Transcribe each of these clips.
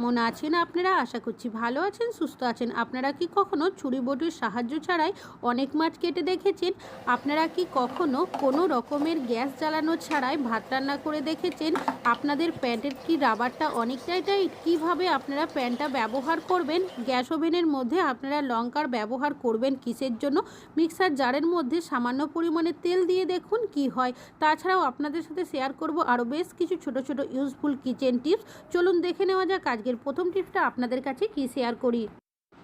কেমন আছেন আপনারা? আশা করছি ভালো আছেন, সুস্থ আছেন। আপনারা কি কখনো ছুরি বটির সাহায্য ছাড়াই অনেক মাছ কেটে দেখেছেন? আপনারা কি কখনো কোনো রকমের গ্যাস জ্বালানো ছাড়াই ভাত রান্না করে দেখেছেন? আপনাদের প্যান্টের কি রাবারটা অনেকটাই টাইট? কীভাবে আপনারা প্যান্টটা ব্যবহার করবেন? গ্যাস ওভেনের মধ্যে আপনারা লঙ্কার ব্যবহার করবেন কিসের জন্য? মিক্সার জারের মধ্যে সামান্য পরিমাণে তেল দিয়ে দেখুন কি হয়। তাছাড়াও আপনাদের সাথে শেয়ার করব আরও বেশ কিছু ছোট ছোট ইউজফুল কিচেন টিপস চলুন দেখে নেওয়া যাক আজকের প্রথম টিপসটা আপনাদের কাছে কি শেয়ার করি?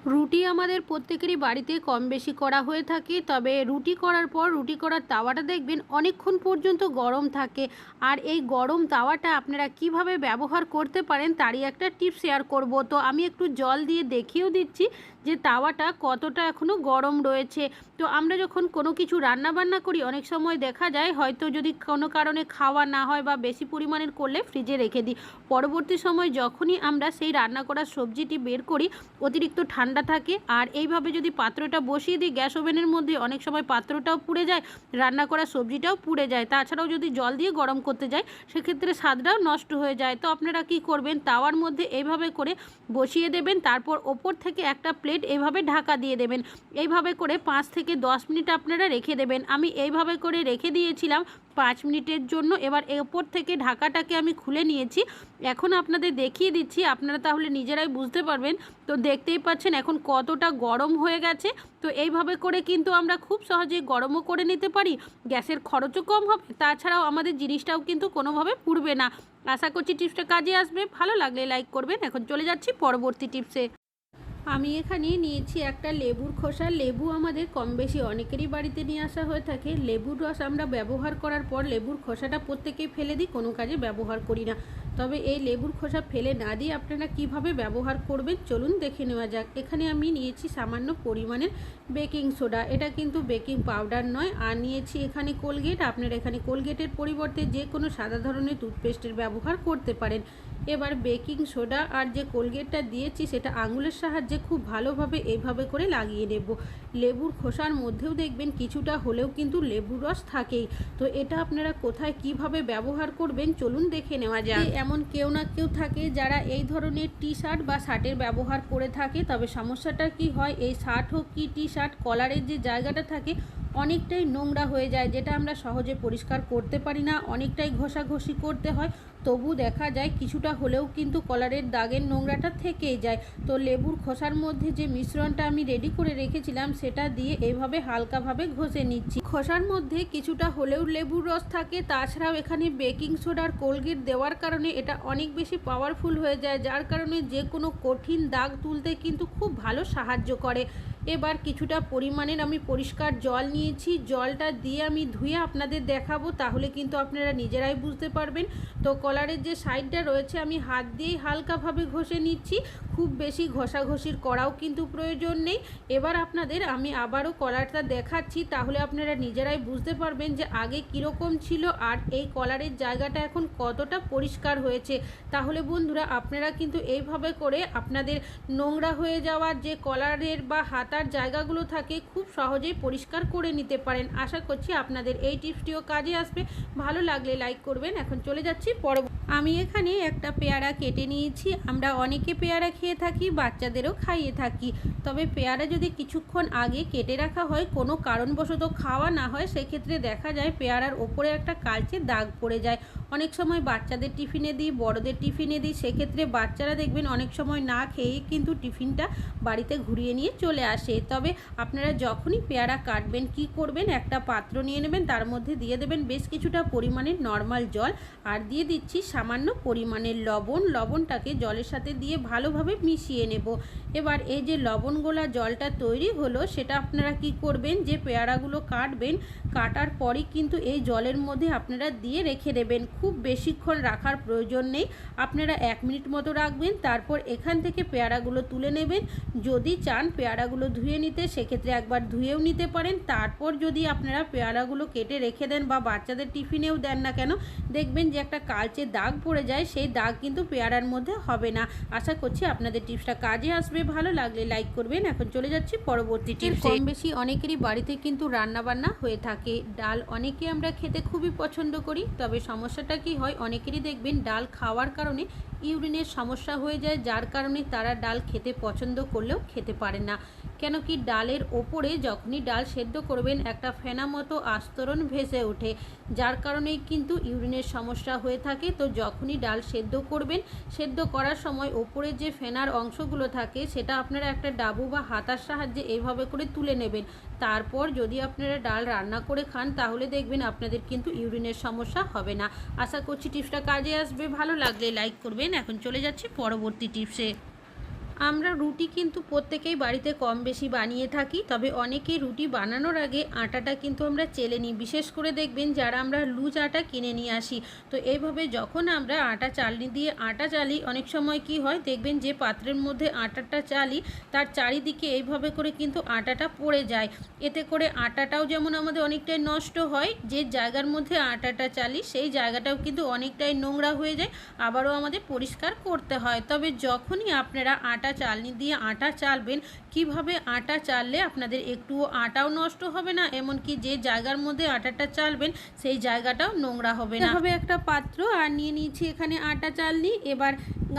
রুটি আমাদের প্রত্যেকেরই বাড়িতে কম বেশি করা হয়ে থাকে, তবে রুটি করার পর রুটি করার তাওয়াটা দেখবেন অনেকক্ষণ পর্যন্ত গরম থাকে। আর এই গরম তাওয়াটা আপনারা কীভাবে ব্যবহার করতে পারেন তারই একটা টিপ শেয়ার করব। তো আমি একটু জল দিয়ে দেখিয়েও দিচ্ছি যে তাওয়াটা কতটা এখনও গরম রয়েছে। তো আমরা যখন কোনো কিছু রান্না বান্না করি, অনেক সময় দেখা যায় হয়তো যদি কোনো কারণে খাওয়া না হয় বা বেশি পরিমাণের করলে ফ্রিজে রেখে দিই। পরবর্তী সময় যখনই আমরা সেই রান্না করা সবজিটি বের করি, অতিরিক্ত ঠান্ডা থাকে। আর এইভাবে যদি পাত্রটা বসিয়ে দিই, গ্যাস ওভেনের মধ্যে অনেক সময় পাত্রটাও পুড়ে যায়, রান্না করা সবজিটাও পুড়ে যায়। তাছাড়াও যদি জল দিয়ে গরম করতে যায় সেক্ষেত্রে স্বাদটাও নষ্ট হয়ে যায়। তো আপনারা কি করবেন, তাওয়ার মধ্যে এইভাবে করে বসিয়ে দেবেন, তারপর ওপর থেকে একটা প্লেট এইভাবে ঢাকা দিয়ে দেবেন। এইভাবে করে পাঁচ থেকে দশ মিনিট আপনারা রেখে দেবেন। আমি এইভাবে করে রেখে দিয়েছিলাম পাঁচ মিনিটের জন্য। এবার ওপর থেকে ঢাকাটাকে আমি খুলে নিয়েছি। এখন আপনাদের দেখিয়ে দিচ্ছি। আপনারা তাহলে নিজেরাই বুঝতে পারবেন। তো দেখতেই পাচ্ছেন এখন কতটা গরম হয়ে গেছে। তো এইভাবে করে কিন্তু আমরা খুব সহজেই গরমও করে নিতে পারি। গ্যাসের খরচও কম হবে। তাছাড়াও আমাদের জিনিসটাও কিন্তু কোনোভাবে পুড়বে না। আশা করছি টিপসটা কাজে আসবে। ভালো লাগলে লাইক করবেন। এখন চলে যাচ্ছি পরবর্তী টিপসে। আমি এখানে নিয়েছি একটা লেবুর খোসা। লেবু আমাদের কম বেশি অনেকেরই বাড়িতে নিয়ে আসা হয়ে থাকে। লেবুর রস আমরা ব্যবহার করার পর লেবুর খোসাটা প্রত্যেকেই ফেলে দিই, কোনো কাজে ব্যবহার করি না। তবে এই লেবুর খোসা ফেলে না দিয়ে আপনারা কীভাবে ব্যবহার করবেন চলুন দেখে নেওয়া যাক। এখানে আমি নিয়েছি সামান্য পরিমাণের বেকিং সোডা। এটা কিন্তু বেকিং পাউডার নয়। আর নিয়েছি এখানে কোলগেট। আপনারা এখানে কোলগেটের পরিবর্তে যে কোনো সাদা ধরনের টুথপেস্টের ব্যবহার করতে পারেন। এবার বেকিং সোডা আর যে কোলগেটটা দিয়েছি, সেটা আঙুলের সাহায্যে খুব ভালোভাবে এইভাবে করে লাগিয়ে নেব। লেবুর খোসার মধ্যেও দেখবেন কিছুটা হলেও কিন্তু লেবুর রস থাকেই। তো এটা আপনারা কোথায় কীভাবে ব্যবহার করবেন চলুন দেখে নেওয়া যায় এমন কেউ না কেউ থাকে যারা এই ধরনের টি শার্ট বা শার্টের ব্যবহার করে থাকে। তবে সমস্যাটা কি হয়, এই শার্ট হোক কি টি শার্ট কলারের যে জায়গাটা থাকে অনেকটাই নোংরা হয়ে যায়, যেটা আমরা সহজে পরিষ্কার করতে পারি না। অনেকটাই ঘষাঘষি করতে হয়। তবু দেখা যায় কিছুটা হলেও কিন্তু কলারের দাগের নোংরাটা থেকেই যায়। তো লেবুর খোসার মধ্যে যে মিশ্রণটা আমি রেডি করে রেখেছিলাম, সেটা দিয়ে এভাবে হালকাভাবে ঘষে নিচ্ছি। খোসার মধ্যে কিছুটা হলেও লেবুর রস থাকে, তাছাড়াও এখানে বেকিং সোডার কোলগেট দেওয়ার কারণে এটা অনেক বেশি পাওয়ারফুল হয়ে যায়, যার কারণে যে কোনো কঠিন দাগ তুলতে কিন্তু খুব ভালো সাহায্য করে। এবার কিছুটা পরিমাণের আমি পরিষ্কার জল নিয়েছি। জলটা দিয়ে আমি ধুয়ে আপনাদের দেখাবো, তাহলে কিন্তু আপনারা নিজেরাই বুঝতে পারবেন। তো কলারের যে সাইডটা রয়েছে, আমি হাত দিয়েই হালকাভাবে ঘষে নিচ্ছি। খুব বেশি ঘষাঘষির করাও কিন্তু প্রয়োজন নেই। এবার আপনাদের আমি আবারও কলারটা দেখাচ্ছি, তাহলে আপনারা নিজেরাই বুঝতে পারবেন যে আগে কীরকম ছিল আর এই কলারের জায়গাটা এখন কতটা পরিষ্কার হয়েছে। তাহলে বন্ধুরা, আপনারা কিন্তু এইভাবে করে আপনাদের নোংরা হয়ে যাওয়ার যে কলারের বা হাতার জায়গাগুলো থাকে খুব সহজেই পরিষ্কার করে নিতে পারেন। আশা করছি আপনাদের এই টিপসটিও কাজে আসবে। ভালো লাগলে লাইক করবেন। এখন চলে যাচ্ছি পর আমি এখানে একটা পেয়ারা কেটে নিয়েছি। আমরা অনেকে পেয়ারা খেয়ে থাকি, বাচ্চাদেরও খাইয়ে থাকি। তবে পেয়ারা যদি কিছুক্ষণ আগে কেটে রাখা হয়, কোনো কারণবশত খাওয়া না হয়, সেক্ষেত্রে দেখা যায় পেয়ারার ওপরে একটা কালচে দাগ পড়ে যায়। অনেক সময় বাচ্চাদের টিফিনে দিই, বড়দের টিফিনে দিই, সেক্ষেত্রে বাচ্চারা দেখবেন অনেক সময় না খেয়ে কিন্তু টিফিনটা বাড়িতে ঘুরিয়ে নিয়ে চলে আসে। তবে আপনারা যখনই পেয়ারা কাটবেন, কি করবেন, একটা পাত্র নিয়ে নেবেন, তার মধ্যে দিয়ে দেবেন বেশ কিছুটা পরিমাণের নর্মাল জল। আর দিয়ে দিচ্ছি সামান্য পরিমাণের লবণ। লবণটাকে জলের সাথে দিয়ে ভালোভাবে মিশিয়ে নেব। এবার এই যে লবণ গোলা জলটা তৈরি হলো, সেটা আপনারা কি করবেন? যে পেয়ারাগুলো কাটবেন, কাটার পরই কিন্তু এই জলের মধ্যে আপনারা দিয়ে রেখে দেবেন। খুব বেশিক্ষণ রাখার প্রয়োজন নেই। আপনারা এক মিনিট মতো রাখবেন, তারপর এখান থেকে পেয়ারাগুলো তুলে নেবেন। যদি চান পেয়ারাগুলো ধুয়ে নিতে, সেক্ষেত্রে একবার ধুয়েও নিতে পারেন। তারপর যদি আপনারা পেয়ারাগুলো কেটে রেখে দেন বা বাচ্চাদের টিফিনেও দেন না কেন, দেখবেন যে একটা কালচে দাগ পড়ে যায়, সেই দাগ কিন্তু পেয়ারার মধ্যে হবে না। আশা করছি আপনাদের টিপসটা কাজে আসবে। ভালো লাগলে লাইক করবেন। এখন চলে যাচ্ছি পরবর্তী টিপস কম বেশি অনেকেরই বাড়িতে কিন্তু রান্নাবান্না হয়ে থাকে। ডাল অনেকে আমরা খেতে খুবই পছন্দ করি তবে সমস্যাটা কি হয়? অনেকেরই দেখবেন ডাল খাওয়ার কারণে ইউরিনের সমস্যা হয়ে যায় যার কারণে তারা ডাল খেতে পছন্দ করলেও খেতে পারে না। কেন কি ডালের ওপরে যখনই ডাল সেদ্ধ করবেন, একটা ফেনা মতো আস্তরণ ভেসে ওঠে। যার কারণেই কিন্তু ইউরিনের সমস্যা হয়ে থাকে। তো যখনই ডাল সেদ্ধ করবেন, সেদ্ধ করার সময় ওপরে যে ফেনার অংশগুলো থাকে, সেটা আপনারা একটা ডাবু বা হাতার সাহায্যে এইভাবে করে তুলে নেবেন। তারপর যদি আপনারা ডাল রান্না করে খান, তাহলে দেখবেন আপনাদের কিন্তু ইউরিনের সমস্যা হবে না। আশা করছি টিপসটা কাজে আসবে। ভালো লাগলে লাইক করবেন। এখন চলে যাচ্ছি পরবর্তী টিপসে। আমরা রুটি কিন্তু প্রত্যেকেই বাড়িতে কম বেশি বানিয়ে থাকি, তবে অনেকেই রুটি বানানোর আগে আটাটা কিন্তু আমরা চেলে নিই। বিশেষ করে দেখবেন যারা আমরা লুজ আটা কিনে নিয়ে আসি, তো এইভাবে যখন আমরা আটা চালনি দিয়ে আটা চালি, অনেক সময় কি হয়, দেখবেন যে পাত্রের মধ্যে আটাটা চালি, তার চারিদিকে এইভাবে করে কিন্তু আটাটা পড়ে যায়। এতে করে আটাটাও যেমন আমাদের অনেকটাই নষ্ট হয়, যে জায়গার মধ্যে আটাটা চালি, সেই জায়গাটাও কিন্তু অনেকটাই নোংরা হয়ে যায়, আবারও আমাদের পরিষ্কার করতে হয়। তবে যখনই আপনারা আটা চালনি দিয়ে আটা চালবেন কীভাবে আটা চাললে আপনাদের একটুও আটাও নষ্ট হবে না? এমনকি যে জায়গার মধ্যে আটাটা চালবেন, সেই জায়গাটাও নোংরা হবে না। হবে একটা পাত্র, আর নিয়ে নিয়েছি এখানে আটা চালনি। এবার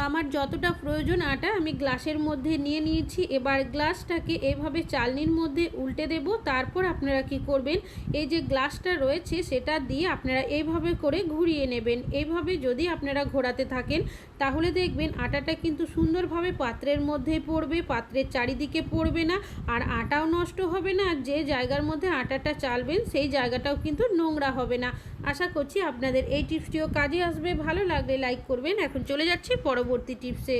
আমার যতটা প্রয়োজন আটা, আমি গ্লাসের মধ্যে নিয়ে নিয়েছি। এবার গ্লাসটাকে এভাবে চালনির মধ্যে উল্টে দেব। তারপর আপনারা কি করবেন, এই যে গ্লাসটা রয়েছে, সেটা দিয়ে আপনারা এইভাবে করে ঘুরিয়ে নেবেন। এইভাবে যদি আপনারা ঘোরাতে থাকেন, তাহলে দেখবেন আটাটা কিন্তু সুন্দরভাবে পাত্রের মধ্যে পড়বে, পাত্রের চারিদিকে পড়বে না আর আটাও নষ্ট হবে না। আর যে জায়গার মধ্যে আটাটা চালবেন, সেই জায়গাটাও কিন্তু নোংরা হবে না। আশা করছি আপনাদের এই টিপসটিও কাজে আসবে। ভালো লাগলে লাইক করবেন। এখন চলে যাচ্ছি পরবর্তী টিপসে।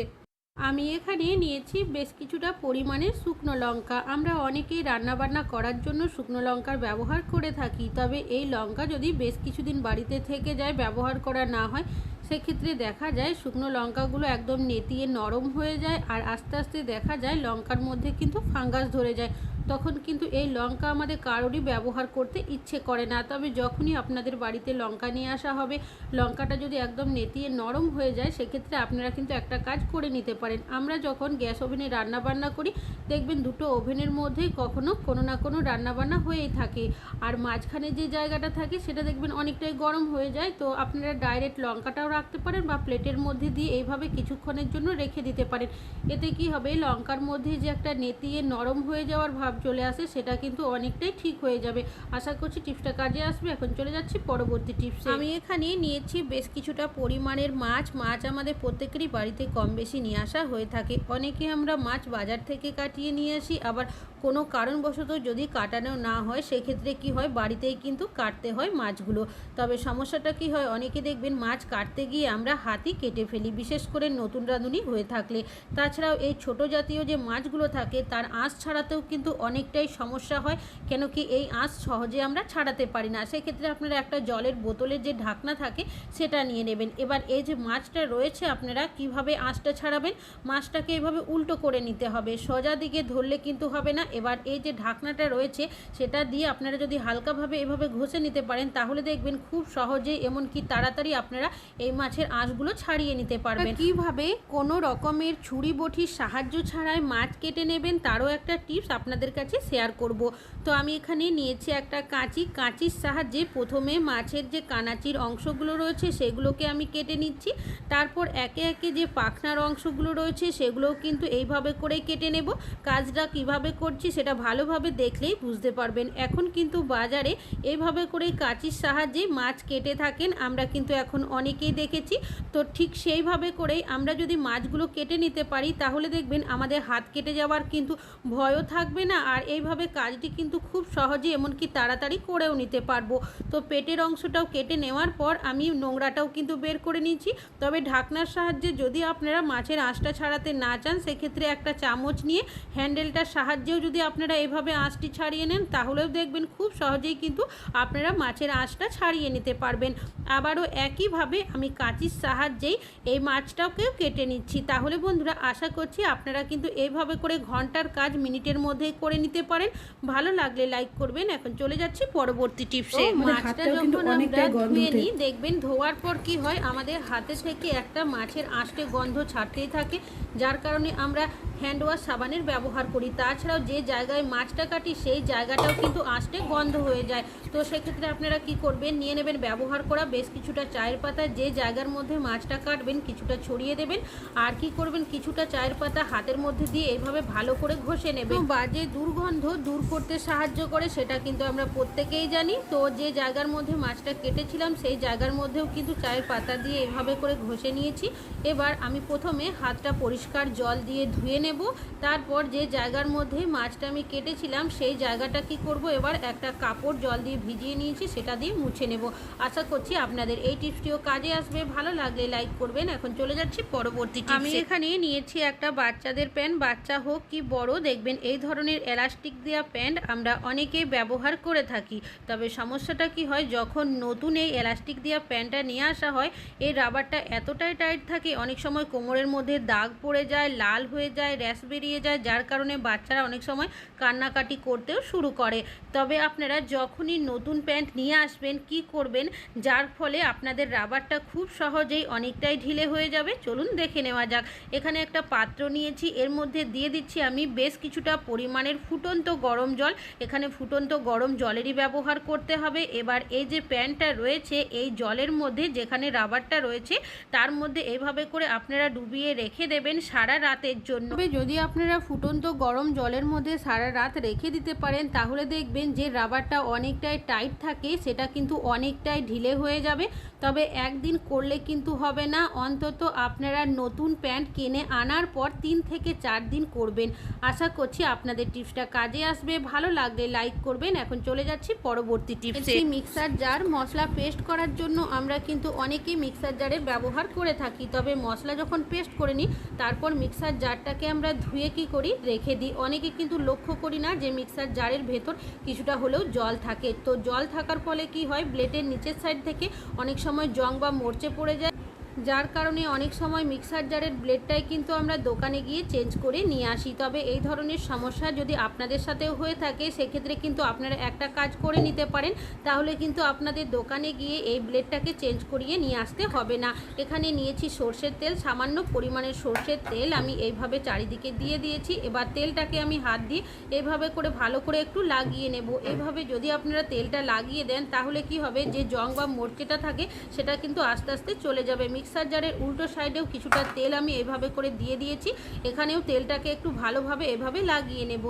আমি এখানে নিয়েছি বেশ কিছুটা পরিমাণে শুকনো লঙ্কা। আমরা অনেকেই রান্নাবান্না করার জন্য শুকনো লঙ্কার ব্যবহার করে থাকি, তবে এই লঙ্কা যদি বেশ কিছুদিন বাড়িতে থেকে যায়, ব্যবহার করা না হয় সেক্ষেত্রে দেখা যায় শুকনো লঙ্কাগুলো একদম নেতিয়ে নরম হয়ে যায় আর আস্তে আস্তে দেখা যায় লঙ্কার মধ্যে কিন্তু ফাঙ্গাস ধরে যায়। তখন কিন্তু এই লঙ্কা আমাদের কারোরই ব্যবহার করতে ইচ্ছে করে না। তবে যখনই আপনাদের বাড়িতে লঙ্কা নিয়ে আসা হবে, লঙ্কাটা যদি একদম নেতিয়ে নরম হয়ে যায়, সেক্ষেত্রে আপনারা কিন্তু একটা কাজ করে নিতে পারেন। আমরা যখন গ্যাস ওভেনে রান্না বান্না করি, দেখবেন দুটো ওভেনের মধ্যেই কখনো কোনো না কোনো রান্নাবান্না হয়েই থাকে। আর মাঝখানে যে জায়গাটা থাকে, সেটা দেখবেন অনেকটাই গরম হয়ে যায়। তো আপনারা ডাইরেক্ট লঙ্কাটাও রাখতে পারেন বা প্লেটের মধ্যে দিয়ে এইভাবে কিছুক্ষণের জন্য রেখে দিতে পারেন। এতে কি হবে, লঙ্কার মধ্যে যে একটা নেতিয়ে নরম হয়ে যাওয়ার ভাব চলে আসে, সেটা কিন্তু অনেকটাই ঠিক হয়ে যাবে। আশা করছি টিপসটা কাজে আসবে। এখন চলে যাচ্ছি পরবর্তী টিপস। আমি এখানে নিয়েছি বেশ কিছুটা পরিমাণের মাছ। মাছ আমাদের প্রত্যেকেরই বাড়িতে কম বেশি নিয়ে আসা হয়ে থাকে। অনেকে আমরা মাছ বাজার থেকে কাটিয়ে নিয়ে আসি, আবার কোনো কারণবশত যদি কাটানো না হয়, সেক্ষেত্রে কি হয়? বাড়িতেই কিন্তু কাটতে হয় মাছগুলো। তবে সমস্যাটা কি হয়? অনেকে দেখবেন মাছ কাটতে গিয়ে আমরা হাতি কেটে ফেলি, বিশেষ করে নতুন রাঁধুনি হয়ে থাকলে। তাছাড়াও এই ছোট জাতীয় যে মাছগুলো থাকে, তার আঁশ ছাড়াতেও কিন্তু অনেকটাই সমস্যা হয়, কেন কি এই আঁশ সহজে আমরা ছাড়াতে পারি না। সেক্ষেত্রে আপনারা একটা জলের বোতলের যে ঢাকনা থাকে, সেটা নিয়ে নেবেন। এবার এই যে মাছটা রয়েছে, আপনারা কীভাবে আঁশটা ছাড়াবেন? মাছটাকে এভাবে উল্টো করে নিতে হবে। সোজা দিকে ধরলে কিন্তু হবে না এবার এই যে ঢাকনাটা রয়েছে, সেটা দিয়ে আপনারা যদি হালকাভাবে এভাবে ঘষে নিতে পারেন, তাহলে দেখবেন খুব সহজেই এমনকি তাড়াতাড়ি আপনারা এই মাছের আঁশগুলো ছাড়িয়ে নিতে পারবেন। কীভাবে কোনো রকমের ছুরি বটির সাহায্য ছাড়াই মাছ কেটে নেবেন, তারও একটা টিপস আপনাদের কাছে শেয়ার করব। তো আমি এখানে নিয়েছি একটা কাঁচি। কাঁচির সাহায্যে প্রথমে মাছের যে কানাচির অংশগুলো রয়েছে, সেগুলোকে আমি কেটে নিচ্ছি। তারপর একে একে যে পাখনার অংশগুলো রয়েছে, সেগুলোও কিন্তু এইভাবে করে কেটে নেব। কাজটা কীভাবে করছি সেটা ভালোভাবে দেখলেই বুঝতে পারবেন। এখন কিন্তু বাজারে এইভাবে করে কাঁচির সাহায্যে মাছ কেটে থাকেন। আমরা কিন্তু এখন অনেকেই দেখেছি। তো ঠিক সেইভাবে করেই আমরা যদি মাছগুলো কেটে নিতে পারি, তাহলে দেখবেন আমাদের হাত কেটে যাওয়ার কিন্তু ভয়ও থাকবে না। আর এইভাবে কাজটি কিন্তু খুব সহজে এমনকি তাড়াতাড়ি করেও নিতে পারব। তো পেটের অংশটাও কেটে নেওয়ার পর আমি নোংরাটাও কিন্তু বের করে নিয়েছি। তবে ঢাকনার সাহায্যে যদি আপনারা মাছের আঁশটা ছাড়াতে না চান, সেক্ষেত্রে একটা চামচ নিয়ে হ্যান্ডেলটার সাহায্যেও যদি আপনারা এভাবে আঁশটি ছাড়িয়ে নেন তাহলেও দেখবেন খুব সহজেই কিন্তু আপনারা মাছের আঁশটা ছাড়িয়ে নিতে পারবেন। আবারও একইভাবে আমি কাঁচির সাহায্যেই এই মাছটাকেও কেটে নিচ্ছি। তাহলে বন্ধুরা আশা করছি আপনারা কিন্তু এইভাবে করে ঘণ্টার কাজ মিনিটের মধ্যেই করে করে নিতে পারেন। ভালো লাগলে লাইক করবেন। এখন চলে যাচ্ছি পরবর্তী টিপসে। মাছটা যখন আমরা ধুয়ে নিই দেখবেন ধোয়ার পর কি হয় আমাদের হাতে থেকে একটা মাছের আঁশটে গন্ধ ছাড়তেই থাকে। যার কারণে আমরা হ্যান্ড ওয়াশ সাবানের ব্যবহার করি। তাছাড়াও যে জায়গায় মাছটা কাটি, সেই জায়গাটাও কিন্তু আঁশটে গন্ধ হয়ে যায়। তো সেক্ষেত্রে আপনারা কি করবেন? নিয়ে নেবেন, ব্যবহার করা বেশ কিছুটা চায়ের পাতা। যে জায়গার মধ্যে মাছটা কাটবেন, কিছুটা ছড়িয়ে দেবেন। আর কি করবেন? কিছুটা চায়ের পাতা হাতের মধ্যে দিয়ে এইভাবে ভালো করে ঘষে নেবেন। বাজে দুর্গন্ধ দূর করতে সাহায্য করে, সেটা কিন্তু আমরা প্রত্যেকেই জানি। তো যে জায়গার মধ্যে মাছটা কেটেছিলাম, সেই জায়গার মধ্যেও কিন্তু চায়ের পাতা দিয়ে এভাবে করে ঘষে নিয়েছি। এবার আমি প্রথমে হাতটা পরিষ্কার জল দিয়ে ধুয়ে নেব। তারপর যে জায়গার মধ্যে মাছটা আমি কেটেছিলাম, সেই জায়গাটা কি করব? এবার একটা কাপড় জল দিয়ে ভিজিয়ে নিয়েছি, সেটা দিয়ে মুছে নেব। আশা করছি আপনাদের এই টিপসটিও কাজে আসবে। ভালো লাগলে লাইক করবেন। এখন চলে যাচ্ছি পরবর্তী আমি এখানে নিয়েছি একটা বাচ্চাদের প্যান্ট। বাচ্চা হোক কি বড়, দেখবেন এই ধরনের এলাস্টিক দেওয়া প্যান্ট আমরা অনেকেই ব্যবহার করে থাকি। তবে সমস্যাটা কি হয়, যখন নতুন এই এলাস্টিক দেওয়া প্যান্টটা নিয়ে আসা হয়, এই রাবারটা এতটাই টাইট থাকে অনেক সময় কোমরের মধ্যে দাগ পড়ে যায়, লাল হয়ে যায়, র্যাশ বেরিয়ে যায়, যার কারণে বাচ্চারা অনেক সময় কান্নাকাটি করতেও শুরু করে। তবে আপনারা যখনই নতুন প্যান্ট নিয়ে আসবেন, কি করবেন, যার ফলে আপনাদের রাবারটা খুব সহজেই অনেকটাই ঢিলে হয়ে যাবে। চলুন দেখে নেওয়া যাক। এখানে একটা পাত্র নিয়েছি, এর মধ্যে দিয়ে দিচ্ছি আমি বেশ কিছুটা পরিমাণের ফুটন্ত গরম জল। এখানে ফুটন্ত গরম জলেরই ব্যবহার করতে হবে। এবার এই যে প্যান্টটা রয়েছে, এই জলের মধ্যে যেখানে রাবারটা রয়েছে, তার মধ্যে এইভাবে করে আপনারা ডুবিয়ে রেখে দেবেন সারা রাতের জন্য। তবে যদি আপনারা ফুটন্ত গরম জলের মধ্যে সারা রাত রেখে দিতে পারেন, তাহলে দেখবেন যে রাবারটা অনেকটাই টাইট থাকে, সেটা কিন্তু অনেকটাই ঢিলে হয়ে যাবে। তবে একদিন করলে কিন্তু হবে না, অন্তত আপনারা নতুন প্যান্ট কিনে আনার পর তিন থেকে চার দিন করবেন। আশা করছি আপনাদের টিপসটা কাজে আসবে। ভালো লাগলে লাইক করবেন। এখন চলে যাচ্ছি পরবর্তী টিপসে। মিক্সার জার মশলা পেস্ট করার জন্য আমরা কিন্তু অনেকেই মিক্সার জারের ব্যবহার করে থাকি, তবে মশলা যখন পেস্ট করে নিই, তারপর মিক্সার জারটাকে আমরা ধুয়ে কি করি? রেখে দিই। অনেকে কিন্তু লক্ষ্য করি না যে মিক্সার জারের ভেতর কিছুটা হলেও জল থাকে। তো জল থাকার ফলে কি হয়? ব্লেডের নিচের সাইড থেকে অনেক সময় জং বা মরচে পড়ে যায়। যার কারণে অনেক সময় মিক্সার জারের ব্লেডটাই কিন্তু আমরা দোকানে গিয়ে চেঞ্জ করে নিয়ে আসি। তবে এই ধরনের সমস্যা যদি আপনাদের সাথেও হয়ে থাকে, সেক্ষেত্রে কিন্তু আপনারা একটা কাজ করে নিতে পারেন। তাহলে কিন্তু আপনাদের দোকানে গিয়ে এই ব্লেডটাকে চেঞ্জ করিয়ে নিয়ে আসতে হবে না। এখানে নিয়েছি সর্ষের তেল, সামান্য পরিমাণের সর্ষের তেল আমি এইভাবে চারিদিকে দিয়ে দিয়েছি। এবার তেলটাকে আমি হাত দিয়ে এইভাবে করে ভালো করে একটু লাগিয়ে নেব। এইভাবে যদি আপনারা তেলটা লাগিয়ে দেন, তাহলে কি হবে? যে জং বা মোটকেটা থাকে, সেটা কিন্তু আস্তে আস্তে চলে যাবে। মিক্সার জারের উল্টো সাইডেও কিছুটা তেল আমি এভাবে করে দিয়ে দিয়েছি। এখানেও তেলটাকে একটু ভালোভাবে এভাবে লাগিয়ে নেব।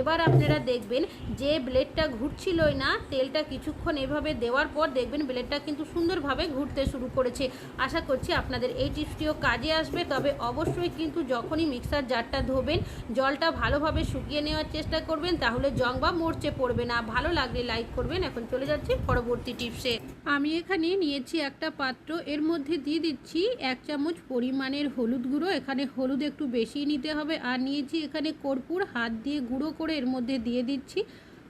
এবার আপনারা দেখবেন যে ব্লেডটা ঘুরছিলই না, তেলটা কিছুক্ষণ এভাবে দেওয়ার পর দেখবেন ব্লেডটা কিন্তু সুন্দরভাবে ঘুরতে শুরু করেছে। আশা করছি আপনাদের এই টিপসটিও কাজে আসবে। তবে অবশ্যই কিন্তু যখনই মিক্সার জারটা ধোবেন, জলটা ভালোভাবে শুকিয়ে নেওয়ার চেষ্টা করবেন, তাহলে জং বা মরচে পড়বে না। ভালো লাগলে লাইক করবেন। এখন চলে যাচ্ছি পরবর্তী টিপসে। আমি এখানে নিয়েছি একটা পাত্র, এর মধ্যে দিয়ে দিচ্ছি এক চামচ পরিমাণের হলুদ গুঁড়ো, এখানে হলুদ একটু বেশি নিতে হবে, আর নিয়েছি এখানে কর্পূর, হাত দিয়ে গুঁড়ো করে এর মধ্যে দিয়ে দিচ্ছি,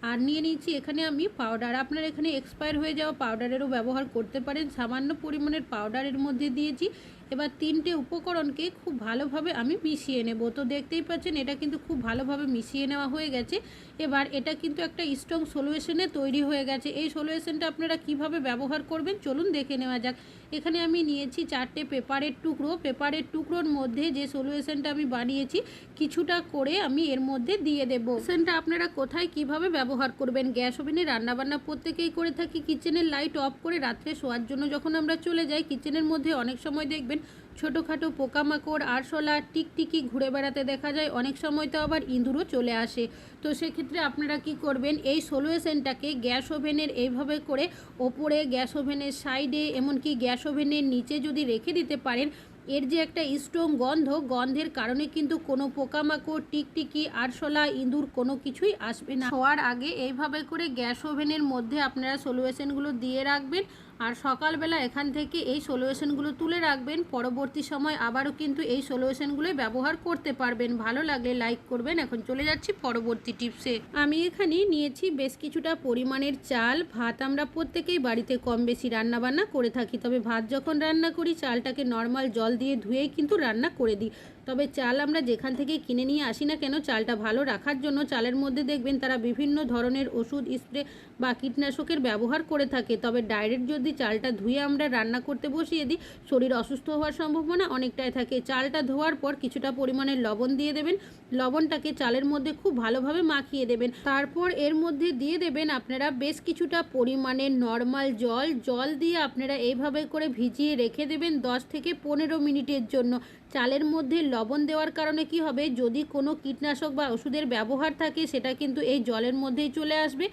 আর নিয়ে নিয়েছি এখানে আমি পাউডার আপনার এখানে এক্সপায়ার হয়ে যাওয়া পাউডারেরও ব্যবহার করতে পারেন, সামান্য পরিমাণের পাউডারের মধ্যে দিয়েছি এবার তিনটে উপকরণকে খুব ভালোভাবে আমি মিশিয়ে নেব। তো দেখতেই পাচ্ছেন, এটা কিন্তু খুব ভালোভাবে মিশিয়ে নেওয়া হয়ে গেছে। এবার এটা কিন্তু একটা স্ট্রং সলিউশনে তৈরি হয়ে গেছে। এই সলিউশনটা আপনারা কীভাবে ব্যবহার করবেন চলুন দেখে নেওয়া যাক। এখানে আমি নিয়েছি চারটে পেপারের টুকরো। পেপারের টুকরোর মধ্যে যে সলিউশনটা আমি বানিয়েছি, কিছুটা করে আমি এর মধ্যে দিয়ে দেবো। সলিউশনটা আপনারা কোথায় কীভাবে ব্যবহার করবেন? গ্যাস ওভেনে রান্নাবান্না প্রত্যেকেই করে থাকি। কিচেনের লাইট অফ করে রাত্রে শোয়ার জন্য যখন আমরা চলে যাই কিচেনের মধ্যে অনেক সময় দেখবেন ছোটোখাটো পোকামাকড়, আরশোলা, টিকটিকি ঘুরে বেড়াতে দেখা যায়। অনেক সময় তো আবার ইঁদুরও চলে আসে। তো সেক্ষেত্রে আপনারা কি করবেন? এই সলিউশনটাকে গ্যাস ওভেনের এইভাবে করে ওপরে গ্যাস ওভেনের সাইডে, এমনকি গ্যাস ওভেনের নিচে যদি রেখে দিতে পারেন, এর যে একটা স্ট্রং গন্ধ, গন্ধের কারণে কিন্তু কোনো পোকামাকড়, টিকটিকি, আরশোলা, ইঁদুর কোনো কিছুই আসবে না। হওয়ার আগে এইভাবে করে গ্যাস ওভেনের মধ্যে আপনারা সলিউশনগুলো দিয়ে রাখবেন। আর সকালবেলা এখান থেকে এই সলিউশনগুলো তুলে রাখবেন, পরবর্তী সময় আবারও কিন্তু এই সলিউশনগুলোই ব্যবহার করতে পারবেন। ভালো লাগলে লাইক করবেন। এখন চলে যাচ্ছি পরবর্তী টিপসে আমি এখানে নিয়েছি বেশ কিছুটা পরিমাণের চাল। ভাত আমরা প্রত্যেকেই বাড়িতে কম বেশি রান্না বান্না করে থাকি। তবে ভাত যখন রান্না করি, চালটাকে নর্মাল জল দিয়ে ধুয়েই কিন্তু রান্না করে দিই। তবে চাল আমরা যেখান থেকে কিনে নিয়ে আসি না কেন, চালটা ভালো রাখার জন্য চালের মধ্যে দেখবেন তারা বিভিন্ন ধরনের ওষুধ, স্প্রে বা কীটনাশকের ব্যবহার করে থাকে। তবে ডাইরেক্ট যদি চালটা ধুয়ে আমরা রান্না করতে বসিয়ে দিই, শরীর অসুস্থ হওয়ার সম্ভাবনা অনেকটাই থাকে। চালটা ধোয়ার পর কিছুটা পরিমাণে লবণ দিয়ে দেবেন। লবণটাকে চালের মধ্যে খুব ভালোভাবে মাখিয়ে দেবেন। তারপর এর মধ্যে দিয়ে দেবেন আপনারা বেশ কিছুটা পরিমাণে নর্মাল জল। জল দিয়ে আপনারা এইভাবে করে ভিজিয়ে রেখে দেবেন দশ থেকে পনেরো মিনিটের জন্য। চালের মধ্যে লবণ দেওয়ার কারণে কি হবে? যদি কোনো কীটনাশক বা ওষুধের ব্যবহার থাকে, সেটা কিন্তু এই জলের মধ্যেই চলে আসবে।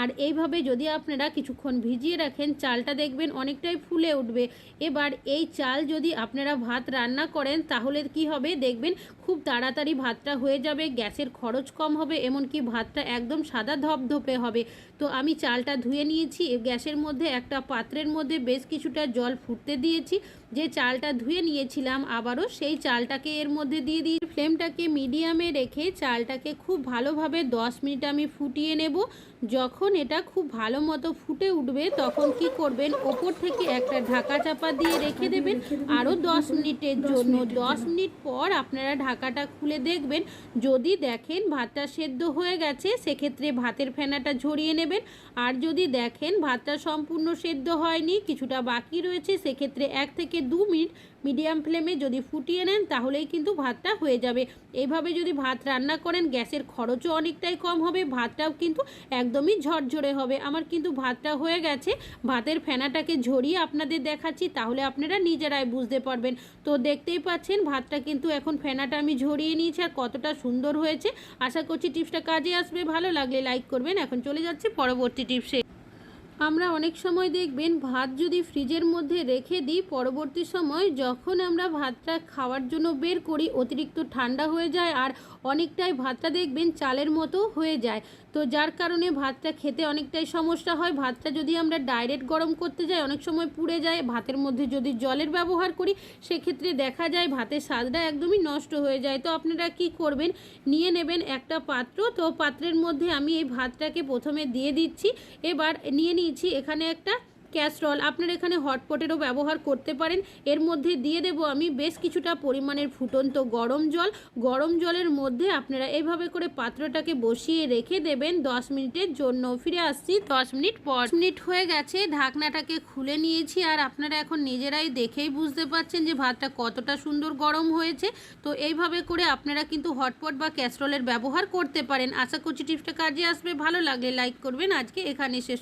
আর এইভাবে যদি আপনারা কিছুক্ষণ ভিজিয়ে রাখেন, চালটা দেখবেন অনেকটাই ফুলে উঠবে। এবার এই চাল যদি আপনারা ভাত রান্না করেন, তাহলে কি হবে? দেখবেন খুব তাড়াতাড়ি ভাতটা হয়ে যাবে, গ্যাসের খরচ কম হবে, এমনকি ভাতটা একদম সাদা ধপধপে হবে। তো আমি চালটা ধুয়ে নিয়েছি গ্যাসের মধ্যে একটা পাত্রের মধ্যে বেশ কিছুটা জল ফুটতে দিয়েছি। যে চালটা ধুয়ে নিয়েছিলাম আবারও, সেই চালটাকে এর মধ্যে দিয়ে দিয়ে ফ্লেমটাকে মিডিয়ামে রেখে চালটাকে খুব ভালোভাবে দশ মিনিট আমি ফুটিয়ে নেব। যখন এটা খুব ভালো মতো ফুটে উঠবে, তখন কি করবেন? ওপর থেকে একটা ঢাকা চাপা দিয়ে রেখে দেবেন। আরও দশ মিনিটের জন্য। দশ মিনিট পর আপনারা ঢাকাটা খুলে দেখবেন। যদি দেখেন ভাতটা সেদ্ধ হয়ে গেছে, সেক্ষেত্রে ভাতের ফেনাটা ঝরিয়ে নেবেন। আর যদি দেখেন ভাতটা সম্পূর্ণ সেদ্ধ হয়নি, কিছুটা বাকি রয়েছে, সেক্ষেত্রে এক থেকে দু মিনিট মিডিয়াম ফ্লেমে যদি ফুটিয়ে নেন, তাহলেই কিন্তু ভাতটা হয়ে যাবে। এইভাবে যদি ভাত রান্না করেন, গ্যাসের খরচও অনেকটাই কম হবে, ভাতটাও কিন্তু একদমই ঝরঝরে হবে। আমার কিন্তু ভাতটা হয়ে গেছে। ভাতের ফেনাটাকে ঝরিয়ে আপনাদের দেখাচ্ছি, তাহলে আপনারা নিজেরাই বুঝতে পারবেন। তো দেখতেই পাচ্ছেন, ভাতটা কিন্তু এখন ফেনাটা আমি ঝরিয়ে নিয়েছি আর কতটা সুন্দর হয়েছে। আশা করছি টিপসটা কাজে আসবে। ভালো লাগলে লাইক করবেন। এখন চলে যাচ্ছি পরবর্তী টিপসে। আমরা অনেক সময় দেখবেন ভাত যদি ফ্রিজের মধ্যে রেখে দিই, পরবর্তী সময় যখন আমরা ভাতটা খাওয়ার জন্য বের করি, অতিরিক্ত ঠান্ডা হয়ে যায় আর অনেকটাই ভাতটা দেখবেন চালের মতো হয়ে যায়। তো যার কারণে ভাতটা খেতে অনেকটাই সমস্যা হয়। ভাতটা যদি আমরা ডাইরেক্ট গরম করতে যাই, অনেক সময় পুড়ে যায়। ভাতের মধ্যে যদি জলের ব্যবহার করি, সেক্ষেত্রে দেখা যায় ভাতের স্বাদটা একদমই নষ্ট হয়ে যায়। তো আপনারা কি করবেন? নিয়ে নেবেন একটা পাত্র। তো পাত্রের মধ্যে আমি এই ভাতটাকে প্রথমে দিয়ে দিচ্ছি। এবার নিয়ে নিয়েছি এখানে একটা ক্যাসরল। আপনারা এখানে হটপটেরও ব্যবহার করতে পারেন। এর মধ্যে দিয়ে দেব আমি বেশ কিছুটা পরিমাণের ফুটন্ত গরম জল। গরম জলের মধ্যে আপনারা এইভাবে করে পাত্রটাকে বসিয়ে রেখে দেবেন দশ মিনিটের জন্য। ফিরে আসছি দশ মিনিট পর। মিনিট হয়ে গেছে, ঢাকনাটাকে খুলে নিয়েছি আর আপনারা এখন নিজেরাই দেখেই বুঝতে পারছেন যে ভাতটা কতটা সুন্দর গরম হয়েছে। তো এইভাবে করে আপনারা কিন্তু হটপট বা ক্যাসরলের ব্যবহার করতে পারেন। আশা করছি টিপসটা কাজে আসবে। ভালো লাগলে লাইক করবেন। আজকে এখানে শেষ